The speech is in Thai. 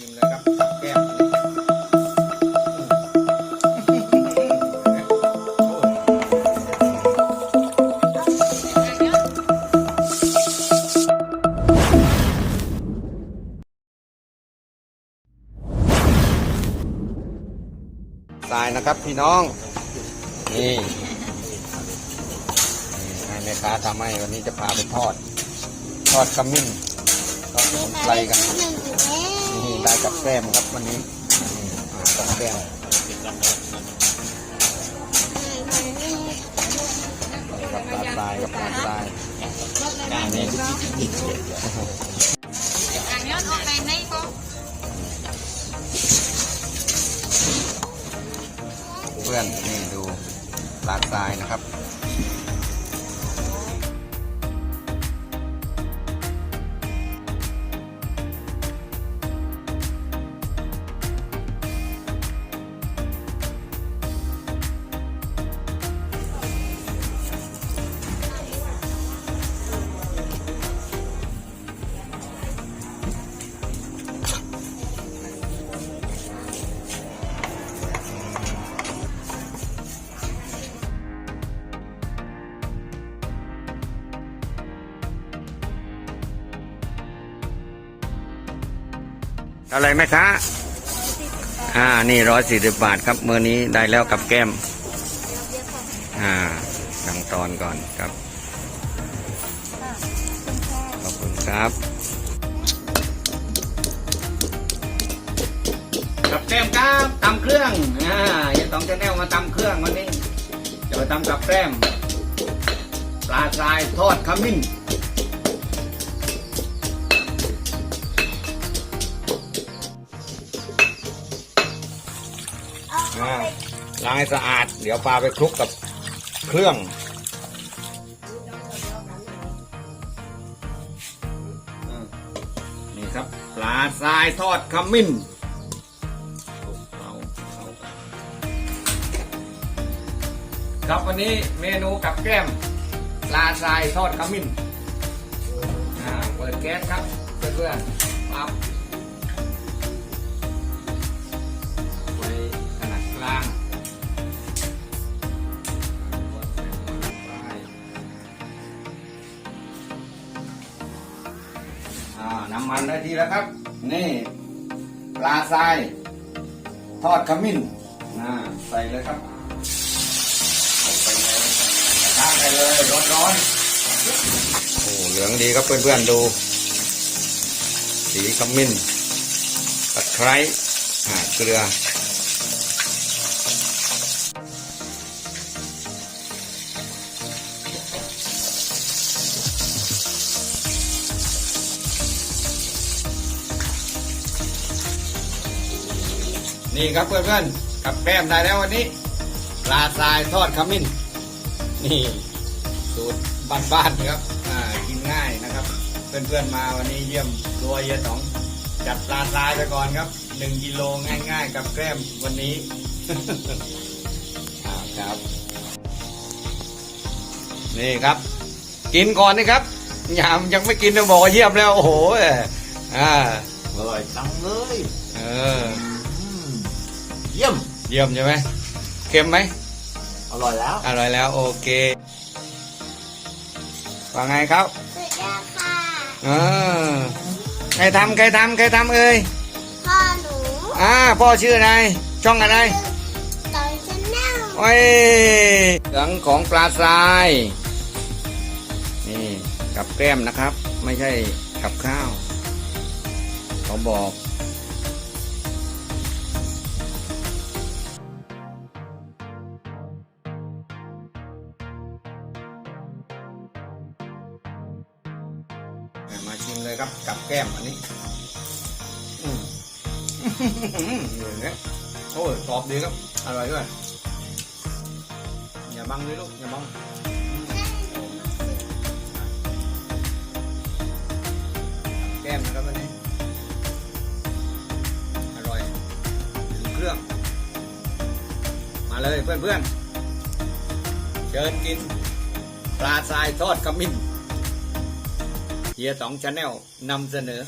ชิมเลยครับกับแก้มทรายนะครับพี่น้อง นี่ให้แม่ค้าทำให้วันนี้จะพาไปทอด ทอดขมิ้นทอดสมุนไพรกันนี่ ได้กับแก้มครับวันนี้นี่อ่ากับแก้มกับปลาทรายกับปลาทรายนี่เพื่อนนี่ดูปลาทรายนะครับ อะไรไหมคะอ่า นี่ร้อยสี่สิบบาทครับเมื่อนี้ได้แล้วกับแก้ม อ่าสั่งตอนก่อนครับ ขอบคุณครับ กับแก้มครับตำเครื่องอ่าอย่าต้องจะแนวมาตำเครื่องวันนี้จะมาตำกับแก้มปลาทรายทอดขมิ้น อ่าล้างให้สะอาด เดี๋ยวปลาไปคลุกกับเครื่อง นี่ครับ ปลาทรายทอดขมิ้นครับวันนี้เมนูกับแก้มปลาทรายทอดขมิ้นเปิดแก๊สครับเพื่อนๆปั๊บ อ่าน้ำมันได้ทีแล้วครับ นี่ปลาทราย ทอดขมิ้นอ่าใส่เลยครับใส่ไปเลยกระทะไปเลยร้อนๆโอ้เหลืองดีครับเพื่อนๆดู สีขมิ้นตะไคร้อ่าเกลือ นี่ครับเพื่อนๆกับแก้มได้แล้ววันนี้ปลาทรายทอดขมิ้น นี่สูตรบ้านๆครับอ่ากินง่ายนะครับ เพื่อนๆมาวันนี้เยี่ยมรวยเยอะสองจัดปลาทรายไปก่อนครับหนึ่งกิโลง่าย ๆ กับแก้มวันนี้อ่าครับ นี่ครับ กินก่อนนะครับยามยังไม่กินจะบอกว่าเยี่ยมแล้ว โอ้โหอ่าอร่อยจังเลย เอออืม เยี่ยม เยี่ยมใช่ไหมเค็มไหม อร่อยแล้ว อร่อยแล้ว โอเค ว่าไงครับสุดยอดค่ะเออใครทำใครทำใครทำเอ่ย พ่อหนูอ่า พ่อชื่ออะไร ช่องอะไร ตอนฉันนั่งโอ้ยเหลืองของปลาทราย นี่ กับแก้มนะครับ ไม่ใช่กับข้าว เขาบอก มาชิมเลยครับกับแก้มอันนี้อืมอย่างเงี้ยโอ้ยกรอบดีครับ อร่อยด้วย อย่าบังเลยลูก อย่าบังแก้มนะครับวันนี้ อร่อยถึงเครื่อง มาเลยเพื่อนๆเชิญกินปลาทรายทอดขมิ้น เฮียต๋องชาแนลนำเสนอ